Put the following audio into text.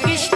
Geschichte.